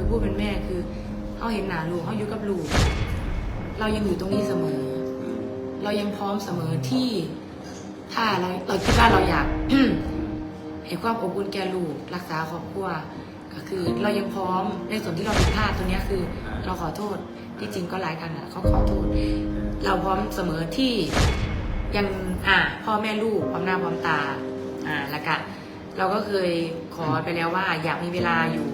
คือผู้เป็นแม่คือเขาเห็นหนาลูกเขาอยู่กับลูก เรายังอยู่ตรงนี้เสมอ เรายังพร้อมเสมอที่ถ้าเราเราคิดว่าเราอยากให้ความอบอุ่นแก่ลูกรักษาครอบครัวก็คือเรายังพร้อมในส่วนที่เราผิดพลาดตัวนี้คือเราขอโทษที่จริงก็หลายครั้งอะเขาขอโทษ เราพร้อมเสมอที่ยังอ่าพ่อแม่ลูกพร้อมหน้าพร้อมตาอ่าแล้วก็เราก็เคยขอไปแล้วว่าอยากมีเวลาอยู่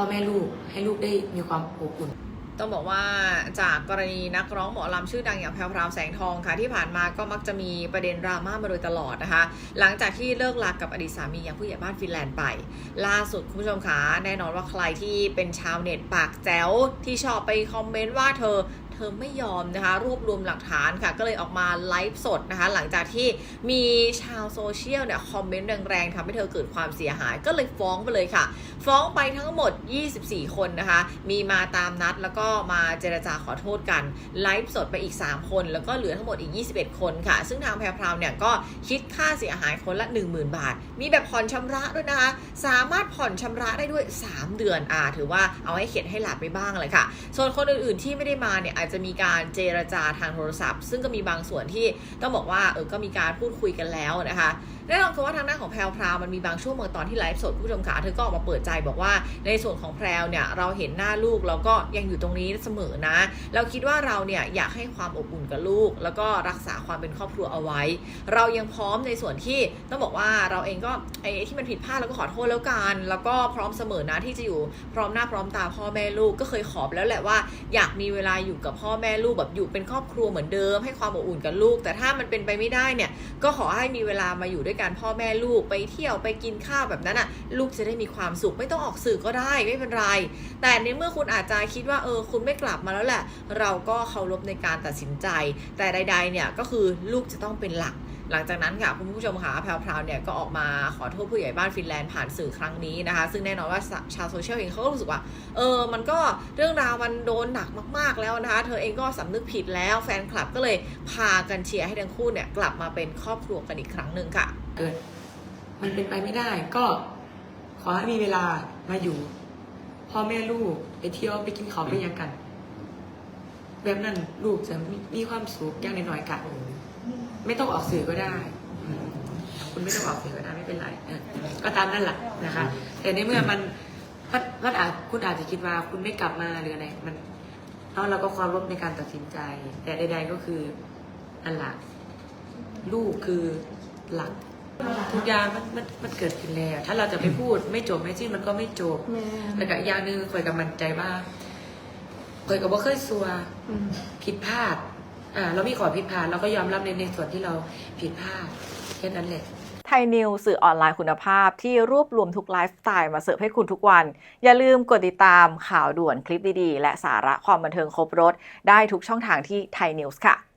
พ่อแม่ลูกให้ลูกได้มีความอบอุ่นต้องบอกว่าจากกรณีนักร้องหมอลำชื่อดังอย่างแพรวพราวแสงทองค่ะที่ผ่านมาก็มักจะมีประเด็นดราม่ามาโดยตลอดนะคะ หลังจากที่เลิกลากับอดีตสามีอย่างผู้ใหญ่บ้านฟินแลนด์ไป ล่าสุดคุณผู้ชมคะแน่นอนว่าใครที่เป็นชาวเน็ตปากแจ๋วที่ชอบไปคอมเมนต์ว่าเธอ เธอไม่ยอมนะคะรวบรวมหลักฐานค่ะ ก็เลยออกมาไลฟ์สดนะคะ หลังจากที่มีชาวโซเชียลเนี่ยคอมเมนต์แรงๆทำให้เธอเกิดความเสียหาย ก็เลยฟ้องไปเลยค่ะ ฟ้องไปทั้งหมด 24 คนนะคะ มีมาตามนัดแล้วก็มาเจรจาขอโทษกันไลฟ์สดไปอีก 3 คน แล้วก็เหลือทั้งหมดอีก 21 คนค่ะ ซึ่งทางแพรพราวเนี่ยก็คิดค่าเสียหายคนละ 10,000 บาท มีแบบผ่อนชำระด้วยนะคะ สามารถผ่อนชำระได้ด้วย 3 เดือนอ่าถือว่าเอาให้เข็ดให้หลับไปบ้างเลยค่ะ ส่วนคนอื่นๆที่ไม่ได้มาเนี่ยอาจจะมีการเจรจาทางโทรศัพท์ ซึ่งก็มีบางส่วนที่ต้องบอกว่าเออก็มีการพูดคุยกันแล้วนะคะแน่นอนคือว่าทางด้านของแพรวพราวมันมีบางช่วงบางตอนที่ไลฟ์สดผู้ชมขาเธอก็ออกมาเปิดใจบอกว่าในส่วนของแพรวเนี่ยเราเห็นหน้าลูกเราก็ยังอยู่ตรงนี้เสมอนะ เราคิดว่าเราเนี่ยอยากให้ความอบอุ่นกับลูก แล้วก็รักษาความเป็นครอบครัวเอาไว้ เรายังพร้อมในส่วนที่ต้องบอกว่าเราเองก็ไอ้ที่มันผิดพลาดเราก็ขอโทษแล้วกันแล้วก็พร้อมเสมอนะที่จะอยู่พร้อมหน้าพร้อมตาพ่อแม่ลูกก็เคยขอไปแล้วแหละว่า อยากมีเวลาอยู่กับพ่อแม่ลูกแบบอยู่เป็นครอบครัวเหมือนเดิม ให้ความอบอุ่นกับลูก แต่ถ้ามันเป็นไปไม่ได้เนี่ย ก็ขอให้มีเวลามาอยู่ด้วยกันพ่อแม่ลูกไปเที่ยวไปกินข้าวแบบนั้นอะลูกจะได้มีความสุขไม่ต้องออกสื่อก็ได้ไม่เป็นไร แต่ในเมื่อคุณอาจจะคิดว่าเออคุณไม่กลับมาแล้วแหละ เราก็เคารพในการตัดสินใจ แต่ใด ๆเนี่ยก็คือลูกจะต้องเป็นหลัก หลังจากนั้นค่ะคุณผู้ชมค่ะแพรวๆเนี่ยก็ออกมาขอโทษผู้ใหญ่บ้านฟินแลนด์ผ่านสื่อครั้งนี้นะคะ ซึ่งแน่นอนว่าชาวโซเชียลเองเขาก็รู้สึกว่าเออมันก็เรื่องราวมันโดนหนักมาก ๆแล้วนะคะ เธอเองก็สำนึกผิดแล้วแฟนคลับก็เลยพากันเชียร์ให้ทั้งคู่เนี่ยกลับมาเป็นครอบครัวกันอีกครั้งหนึ่งค่ะเกิดมันเป็นไปไม่ได้ก็ขอให้มีเวลามาอยู่พ่อแม่ลูกไปเที่ยวไปกินข้าวไปยังกัน แบบนั้นลูกจะมีมีความสุขอย่างน้อยๆกัน ไม่ต้องออกสื่อก็ได้ คุณไม่ต้องออกสื่อก็ได้ไม่เป็นไรเออก็ตามนั่นแหละนะคะ แต่ในเมื่อมันมันมันอาจคุณอาจจะคิดว่าคุณไม่กลับมาหรืออะไรมันเนาะเราก็ความร่วมในการตัดสินใจ แต่ใด ๆก็คืออันหลักลูกคือหลักทุกอย่างมันมันมันเกิดขึ้นแล้ว ถ้าเราจะไปพูดไม่จบไม่สิ้นมันก็ไม่จบแม่แล้วก็อีกอย่างหนึงคอยกับมันใจว่าคอยกับว่าเคยซัวอืมผิดพลาด อ่าเรามีขอผิดพลาดเราก็ยอมรับในในส่วนที่เราผิดพลาดแค่นั้นแหละไทยนิวสื่อออนไลน์คุณภาพที่รวบรวมทุกไลฟ์สไตล์มาเสิร์ฟให้คุณทุกวัน อย่าลืมกดติดตามข่าวด่วนคลิปดีๆ และสาระความบันเทิงครบรถ ได้ทุกช่องทางที่ไทยนิวส์ค่ะ